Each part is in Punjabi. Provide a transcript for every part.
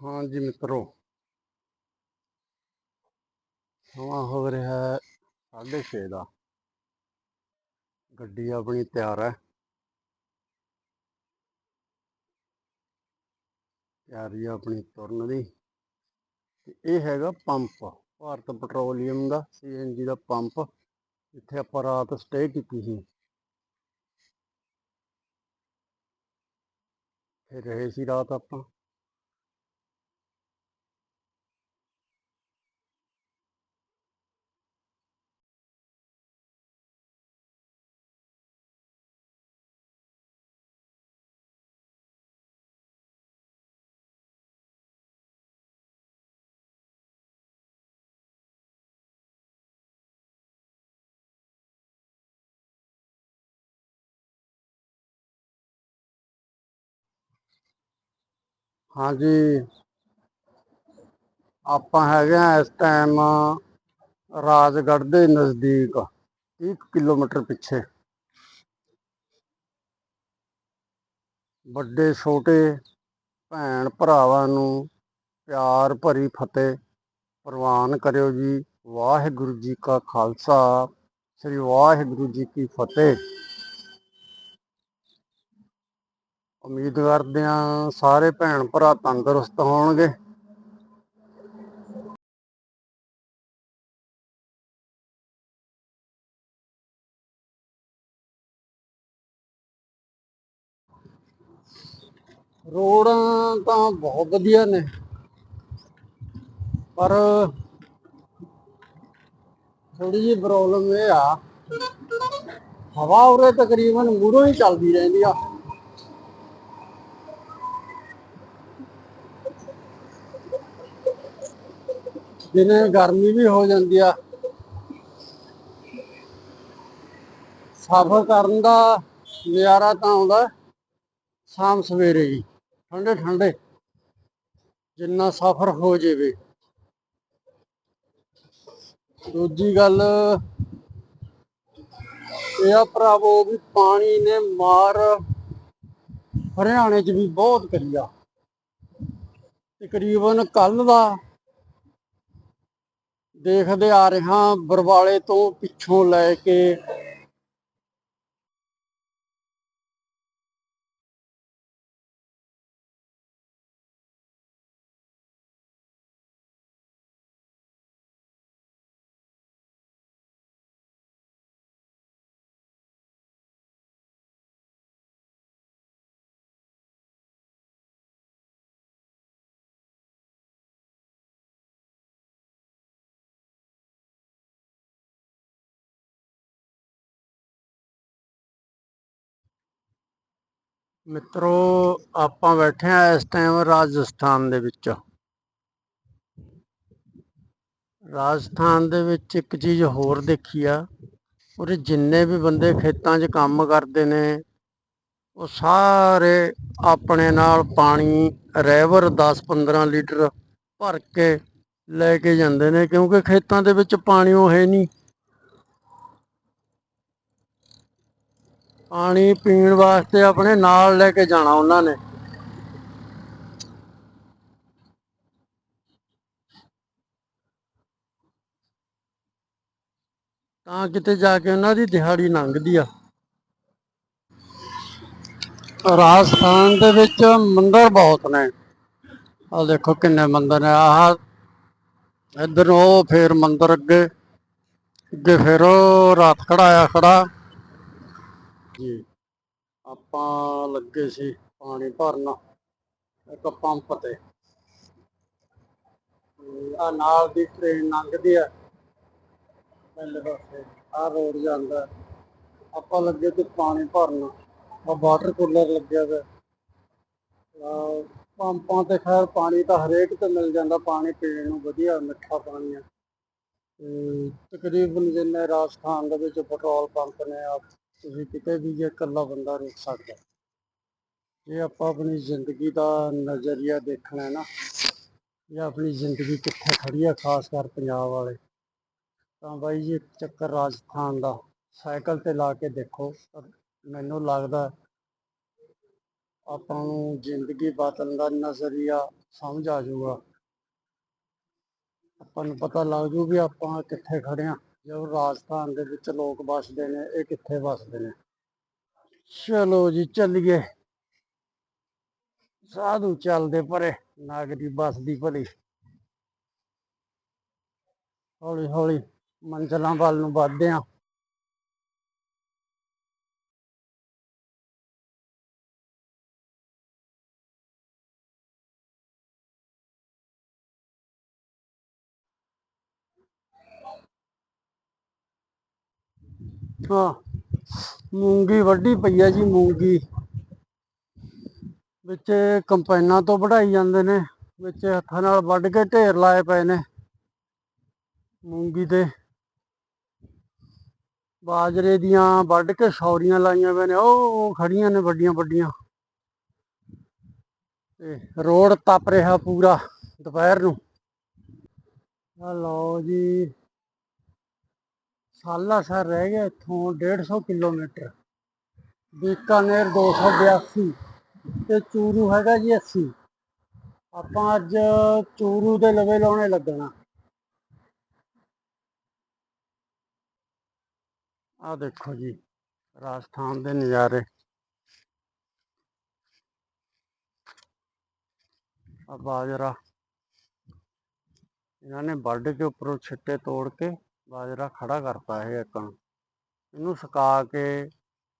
ਹਾਂਜੀ ਮਿੱਤਰੋ। ਸਮਾਂ ਹੋ ਰਿਹਾ ਹੈ ਸਾਢੇ ਛੇ ਦਾ। ਗੱਡੀ ਆਪਣੀ ਤਿਆਰ ਹੈ। ਤਿਆਰੀ ਆਪਣੀ ਤੁਰਨ ਦੀ। ਇਹ ਹੈਗਾ ਪੰਪ, ਭਾਰਤ ਪੈਟਰੋਲੀਅਮ ਦਾ, ਸੀਐਨਜੀ ਦਾ ਪੰਪ, ਜਿੱਥੇ ਆਪਾਂ ਰਾਤ ਸਟੇ ਕੀਤੀ ਸੀ। ਫਿਰ ਰਹੇ ਸੀ ਰਾਤ ਆਪਾਂ। ਹਾਂਜੀ। ਆਪਾਂ ਹੈਗੇ ਆ ਇਸ ਟਾਈਮ ਰਾਜਗੜ੍ਹ ਦੇ ਨਜ਼ਦੀਕ 30 ਕਿਲੋਮੀਟਰ ਪਿੱਛੇ। ਵੱਡੇ, ਛੋਟੇ ਭੈਣ ਭਰਾਵਾਂ ਨੂੰ ਪਿਆਰ ਭਰੀ ਫਤਿਹ ਪ੍ਰਵਾਨ ਕਰਿਓ ਜੀ। ਵਾਹਿਗੁਰੂ ਜੀ ਕਾ ਖਾਲਸਾ, ਸ੍ਰੀ ਵਾਹਿਗੁਰੂ ਜੀ ਕੀ ਫਤਿਹ। ਉਮੀਦ ਕਰਦੇ ਆ ਸਾਰੇ ਭੈਣ ਭਰਾ ਤੰਦਰੁਸਤ ਹੋਣਗੇ। ਰੋਡਾਂ ਤਾਂ ਬਹੁਤ ਵਧੀਆ ਨੇ, ਪਰ ਥੋੜੀ ਜਿਹੀ ਪ੍ਰੋਬਲਮ ਇਹ ਆ, ਹਵਾ ਉਰੇ ਤਕਰੀਬਨ ਮੂਰੋਂ ਹੀ ਚੱਲਦੀ ਰਹਿੰਦੀ ਆ। ਦਿਨੇ ਗਰਮੀ ਵੀ ਹੋ ਜਾਂਦੀ ਆ। ਸਫ਼ਰ ਕਰਨ ਦਾ ਨਜ਼ਾਰਾ ਤਾਂ ਆਉਂਦਾ ਸ਼ਾਮ ਸਵੇਰੇ ਹੀ, ਠੰਡੇ ਠੰਡੇ, ਜਿੰਨਾ ਸਫ਼ਰ ਹੋ ਜਾਵੇ। ਦੂਜੀ ਗੱਲ, ਇਹ ਆ ਭਰਾਵੋ ਵੀ ਪਾਣੀ ਨੇ ਮਾਰ ਹਰਿਆਣੇ 'ਚ ਵੀ ਬਹੁਤ ਕਰੀਆ ਤਕਰੀਬਨ ਕੱਲ ਦਾ ਦੇਖਦੇ ਆ ਰਹੇ ਹਾਂ ਬਰਵਾਲੇ ਤੋਂ ਪਿੱਛੋਂ ਲੈ ਕੇ ਮਿੱਤਰੋ, ਆਪਾਂ ਬੈਠੇ ਆ ਇਸ ਟਾਈਮ ਰਾਜਸਥਾਨ ਦੇ ਵਿੱਚ। ਰਾਜਸਥਾਨ ਦੇ ਵਿੱਚ ਇੱਕ ਚੀਜ਼ ਹੋਰ ਦੇਖੀ ਆ। ਉਹਦੇ ਜਿੰਨੇ ਵੀ ਬੰਦੇ ਖੇਤਾਂ 'ਚ ਕੰਮ ਕਰਦੇ ਨੇ, ਉਹ ਸਾਰੇ ਆਪਣੇ ਨਾਲ ਪਾਣੀ ਰੈਵਰ 10-15 ਲੀਟਰ ਭਰ ਕੇ ਲੈ ਕੇ ਜਾਂਦੇ ਨੇ, ਕਿਉਂਕਿ ਖੇਤਾਂ ਦੇ ਵਿੱਚ ਪਾਣੀ ਉਹ ਹੈ ਨਹੀਂ। ਪਾਣੀ ਪੀਣ ਵਾਸਤੇ ਆਪਣੇ ਨਾਲ ਲੈ ਕੇ ਜਾਣਾ ਉਹਨਾਂ ਨੇ। ਤਾਂ ਕਿਤੇ ਜਾ ਕੇ ਉਹਨਾਂ ਦੀ ਦਿਹਾੜੀ ਲੰਘਦੀ ਆ। ਰਾਜਸਥਾਨ ਦੇ ਵਿੱਚ ਮੰਦਰ ਬਹੁਤ ਨੇ। ਆ ਦੇਖੋ ਕਿੰਨੇ ਮੰਦਰ ਨੇ। ਆਹ ਇਧਰ ਉਹ ਫੇਰ ਮੰਦਰ ਅੱਗੇ ਅੱਗੇ ਫਿਰ ਉਹ ਰਾਤ ਖੜਾਇਆ ਖੜਾ। ਜੀ। ਆਪਾਂ ਲੱਗੇ ਸੀ ਪਾਣੀ ਭਰਨ, ਇੱਕ ਪੰਪ ਤੇ। ਆ ਨਾਲ ਦੀ ਟ੍ਰੇਨ ਲੰਘਦੀ ਆ। ਪਹਿਲੇ ਪਾਸੇ ਆ ਰੋਡ ਜਾਂਦਾ। ਆਪਾਂ ਲੱਗੇ ਤੇ ਪਾਣੀ ਭਰਨ। ਆ ਵਾਟਰ ਕੂਲਰ ਲੱਗਿਆ ਹੋਇਆ ਪੰਪਾਂ ਤੇ ਖੈਰ ਪਾਣੀ ਤਾਂ ਹਰੇਕ ਤੇ ਮਿਲ ਜਾਂਦਾ, ਪਾਣੀ ਪੀਣ ਨੂੰ ਵਧੀਆ ਮਿੱਠਾ ਪਾਣੀ ਆ। ਤੇ ਤਕਰੀਬਨ ਜਿੰਨੇ ਰਾਜਸਥਾਨ ਦੇ ਵਿੱਚ ਪੈਟਰੋਲ ਪੰਪ ਨੇ ਆ ਤੁਸੀਂ ਕਿਤੇ ਵੀ ਜੇ ਇਕੱਲਾ ਬੰਦਾ ਰੁਕ ਸਕਦਾ ਜੇ ਆਪਾਂ ਆਪਣੀ ਜ਼ਿੰਦਗੀ ਦਾ ਨਜ਼ਰੀਆ ਦੇਖਣਾ ਹੈ ਨਾ, ਜਾਂ ਆਪਣੀ ਜ਼ਿੰਦਗੀ ਕਿੱਥੇ ਖੜੀ ਆ ਖਾਸ ਕਰ ਪੰਜਾਬ ਵਾਲੇ, ਤਾਂ ਬਾਈ ਜੀ ਇੱਕ ਚੱਕਰ ਰਾਜਸਥਾਨ ਦਾ, ਸਾਈਕਲ ਤੇ ਲਾ ਕੇ ਦੇਖੋ ਮੈਨੂੰ ਲੱਗਦਾ ਆਪਾਂ ਨੂੰ ਜ਼ਿੰਦਗੀ ਬਦਲਣ ਦਾ ਨਜ਼ਰੀਆ ਸਮਝ ਆ ਜਾਊਗਾ। ਆਪਾਂ ਨੂੰ ਪਤਾ ਲੱਗ ਜੂ ਵੀ ਆਪਾਂ ਕਿੱਥੇ ਖੜੇ ਆ ਜੋ ਰਾਜਸਥਾਨ ਦੇ ਵਿੱਚ ਲੋਕ ਵੱਸਦੇ ਨੇ, ਇਹ ਕਿੱਥੇ ਵੱਸਦੇ ਨੇ? ਚਲੋ ਜੀ, ਚੱਲੀਏ। ਸਾਧੂ ਚੱਲਦੇ ਪਰੇ, ਨਾਗਰੀ ਵੱਸਦੀ ਭਲੀ। ਹੌਲੀ ਹੌਲੀ ਮੰਜ਼ਲਾਂ ਵੱਲ ਨੂੰ ਵੱਧਦੇ ਆ। ਹਾਂ ਮੂੰਗੀ ਵੱਢੀ ਪਈ ਆ ਜੀ ਮੂੰਗੀ। ਵਿੱਚ ਕੰਪਾਈਨਾਂ ਤੋਂ ਵਢਾਈ ਜਾਂਦੇ ਨੇ, ਵਿੱਚ ਹੱਥਾਂ ਨਾਲ ਵੱਢ ਕੇ ਢੇਰ ਲਾਏ ਪਏ ਨੇ ਮੂੰਗੀ ਦੇ। ਬਾਜਰੇ ਦੀਆਂ ਵੱਢ ਕੇ ਸ਼ੌਰੀਆਂ ਲਾਈਆਂ ਪਏ ਨੇ, ਉਹ ਖੜੀਆਂ ਨੇ ਵੱਡੀਆਂ ਵੱਡੀਆਂ। ਤੇ ਰੋਡ ਤਪ ਰਿਹਾ ਪੂਰਾ ਦੁਪਹਿਰ ਨੂੰ। ਆ ਲਓ ਜੀ। ਸਾਲਾਸਰ ਰਹਿ ਗਿਆ ਇੱਥੋਂ 150 ਕਿਲੋਮੀਟਰ। ਬੀਕਾਨੇਰ 282 ਤੇ ਚੂਰੂ ਹੈਗਾ ਜੀ 80 ਆਪਾਂ ਅੱਜ ਚੂਰੂ ਦੇ ਲਵੇ ਲਾਉਣੇ ਲੱਗਣਾ। ਆ ਦੇਖੋ ਜੀ, ਰਾਜਸਥਾਨ ਦੇ ਨਜ਼ਾਰੇ। ਆ ਬਾਜਰਾ। ਇਹਨਾਂ ਨੇ ਵੱਢ ਕੇ ਉੱਪਰੋਂ ਛਿੱਟੇ ਤੋੜ ਕੇ ਬਾਜਰਾ ਖੜਾ ਕਰਤਾ ਇਹ ਇੱਕ ਨੂੰ। ਇਹਨੂੰ ਸੁਕਾ ਕੇ,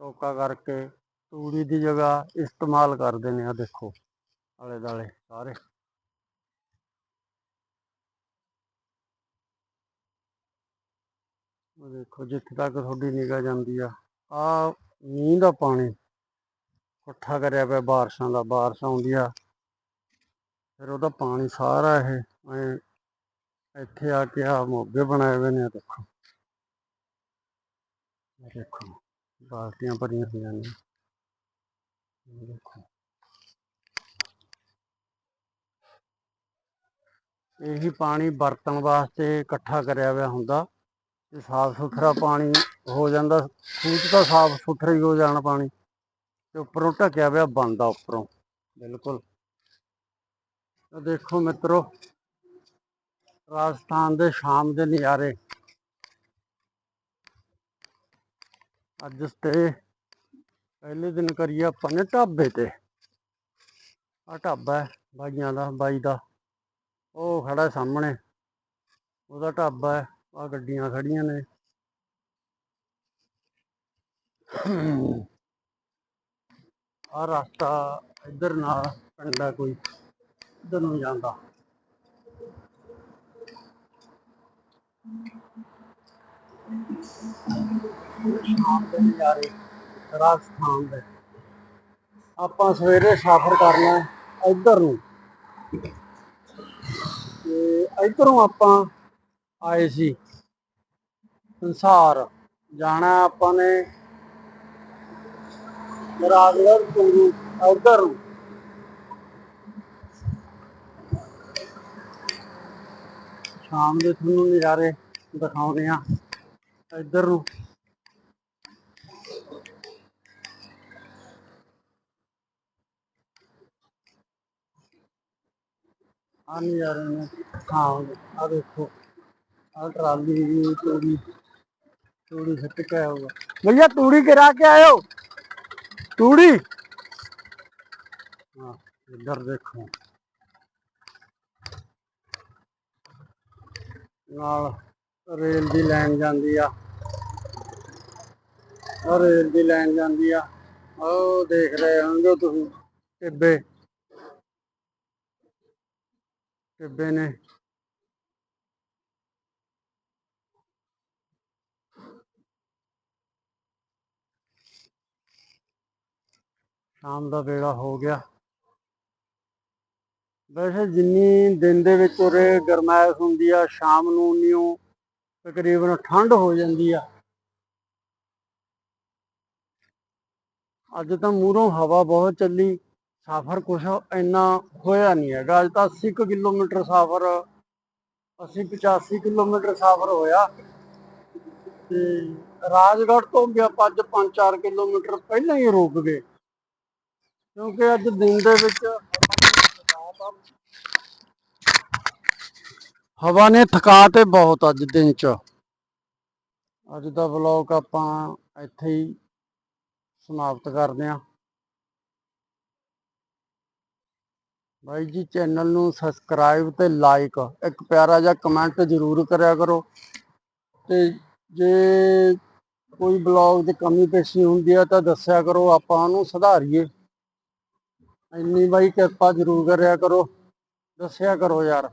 ਟੋਕਾ ਕਰਕੇ, ਤੂੜੀ ਦੀ ਜਗ੍ਹਾ ਇਸਤੇਮਾਲ ਕਰਦੇ ਨੇ ਆ ਦੇਖੋ, ਆਲੇ ਦਾਲੇ ਸਾਰੇ। ਉਹ ਦੇਖੋ, ਜਿੱਥੇ ਤੱਕ ਤੁਹਾਡੀ ਨਿਗਾਹ ਜਾਂਦੀ ਆ ਆ ਮੀਂਹ ਦਾ ਪਾਣੀ ਇਕੱਠਾ ਕਰਿਆ ਪਿਆ ਬਾਰਿਸ਼ਾਂ ਦਾ, ਬਾਰਿਸ਼ ਆਉਂਦੀ ਆ, ਫਿਰ ਉਹਦਾ ਪਾਣੀ ਸਾਰਾ ਇਹ ਇੱਥੇ ਆ ਕੇ ਆ ਮੋਗੇ ਬਣਾਏ ਹੋਏ ਨੇ ਦੇਖੋ। ਦੇਖੋ, ਬਾਲਟੀਆਂ ਭਰੀਆਂ ਹੋਈਆਂ ਨੇ। ਦੇਖੋ। ਇਹੀ ਪਾਣੀ ਵਰਤਣ ਵਾਸਤੇ ਇਕੱਠਾ ਕਰਿਆ ਹੋਇਆ ਹੁੰਦਾ। ਤੇ ਸਾਫ਼ ਸੁਥਰਾ ਪਾਣੀ ਹੋ ਜਾਂਦਾ, ਖੂਹ ਤਾਂ ਸਾਫ਼ ਸੁਥਰਾ ਹੀ ਹੋ ਜਾਣਾ ਪਾਣੀ। ਤੇ ਉੱਪਰੋਂ ਢਕਿਆ ਹੋਇਆ ਬੰਦਾ ਉੱਪਰੋਂ, ਬਿਲਕੁਲ। ਦੇਖੋ ਮਿੱਤਰੋ ਰਾਜਸਥਾਨ ਦੇ ਸ਼ਾਮ ਦੇ ਨਜ਼ਾਰੇ। ਅੱਜ ਤੇ ਪਹਿਲੇ ਦਿਨ ਕਰੀਏ ਆਪਾਂ ਨੇ ਢਾਬੇ ਤੇ। ਆ ਢਾਬਾ ਹੈ ਬਾਈਆਂ ਦਾ, ਬਾਈ ਦਾ। ਉਹ ਖੜਾ ਸਾਹਮਣੇ। ਉਹਦਾ ਢਾਬਾ ਹੈ ਆ ਗੱਡੀਆਂ ਖੜੀਆਂ ਨੇ। ਆ ਰਸਤਾ ਇੱਧਰ ਨਾਲ, ਪਿੰਡਾ ਕੋਈ, ਇੱਧਰ ਨੂੰ ਜਾਂਦਾ। ਸ਼ਾਮ ਦੇ ਨਜ਼ਾਰੇ, ਰਾਜਸਥਾਨ ਦੇ। ਆਪਾਂ ਸਵੇਰੇ ਸਫ਼ਰ ਕਰਨਾ ਹੈ ਇੱਧਰ ਨੂੰ। ਤੇ ਇੱਧਰੋਂ ਆਪਾਂ ਆਏ ਸੀ ਸੰਸਾਰ। ਜਾਣਾ ਆਪਾਂ ਨੇ ਰਾਜਗੜ੍ਹ ਚੂਰੂ ਇੱਧਰ ਨੂੰ। ਸ਼ਾਮ ਦੇ ਤੁਹਾਨੂੰ ਨਜ਼ਾਰੇ ਦਿਖਾਉਂਦੇ ਆ ਇੱਧਰ ਨੂੰ ਆ ਨਜ਼ਾਰੇ ਨੇ ਹਾਂ ਆ ਦੇਖੋ ਆ ਟਰਾਲੀ ਦੀ ਤੂੜੀ तूड़ी से टिका होगा भैया तूड़ी गिरा के आयो तूड़ी हाँ इधर देखो ਨਾਲ ਰੇਲ ਦੀ ਲਾਈਨ ਜਾਂਦੀ ਆ। ਉਹ ਰੇਲ ਦੀ ਲਾਈਨ ਜਾਂਦੀ ਆ। ਉਹ ਦੇਖ ਰਹੇ ਹੋਣਗੇ ਤੁਸੀਂ, ਟਿੱਬੇ। ਟਿੱਬੇ ਨੇ। ਸ਼ਾਮ ਦਾ ਵੇਲਾ ਹੋ ਗਿਆ। ਵੈਸੇ ਜਿੰਨੀ ਦਿਨ ਦੇ ਵਿੱਚ ਉਰੇ ਗਰਮਾਇਸ਼ ਹੁੰਦੀ ਆ, ਸ਼ਾਮ ਨੂੰ ਉਨੀ ਤਕਰੀਬਨ ਠੰਡ ਹੋ ਜਾਂਦੀ ਆ। ਅੱਜ ਤਾਂ ਮੂਹਰੋਂ ਹਵਾ ਬਹੁਤ ਚੱਲੀ, ਸਫ਼ਰ ਕੁਛ ਇੰਨਾ ਹੋਇਆ ਨਹੀਂ ਹੈਗਾ। ਅੱਜ ਤਾਂ 80 ਕੁ ਕਿਲੋਮੀਟਰ ਸਫ਼ਰ 80 85 ਕਿਲੋਮੀਟਰ ਸਫ਼ਰ ਹੋਇਆ। ਤੇ ਰਾਜਗੜ੍ਹ ਤੋਂ ਵੀ ਆਪਾਂ ਅੱਜ 5-4 ਕਿਲੋਮੀਟਰ ਪਹਿਲਾਂ ਹੀ ਰੁਕ ਗਏ। ਕਿਉਂਕਿ ਅੱਜ ਦਿਨ ਦੇ ਵਿੱਚ ਹਵਾ ਨੇ ਥਕਾ ਤੇ ਬਹੁਤ ਅੱਜ ਦਿਨ ਚ। ਅੱਜ ਦਾ ਵਲੌਗ ਆਪਾਂ ਇੱਥੇ ਹੀ ਸਮਾਪਤ ਕਰਦੇ ਹਾਂ। ਬਾਈ ਜੀ ਚੈਨਲ ਨੂੰ ਸਬਸਕ੍ਰਾਈਬ ਤੇ ਲਾਈਕ ਇੱਕ ਪਿਆਰਾ ਜਿਹਾ ਕਮੈਂਟ ਜ਼ਰੂਰ ਕਰਿਆ ਕਰੋ। ਤੇ ਜੇ ਕੋਈ ਬਲੌਗ 'ਚ ਕਮੀ ਪੇਸ਼ੀ ਹੁੰਦੀ ਹੈ ਤਾਂ ਦੱਸਿਆ ਕਰੋ, ਆਪਾਂ ਉਹਨੂੰ ਸੁਧਾਰੀਏ। ਇੰਨੀ ਬਾਈ ਕਿਰਪਾ ਜ਼ਰੂਰ ਕਰਿਆ ਕਰੋ। ਦੱਸਿਆ ਕਰੋ ਯਾਰ।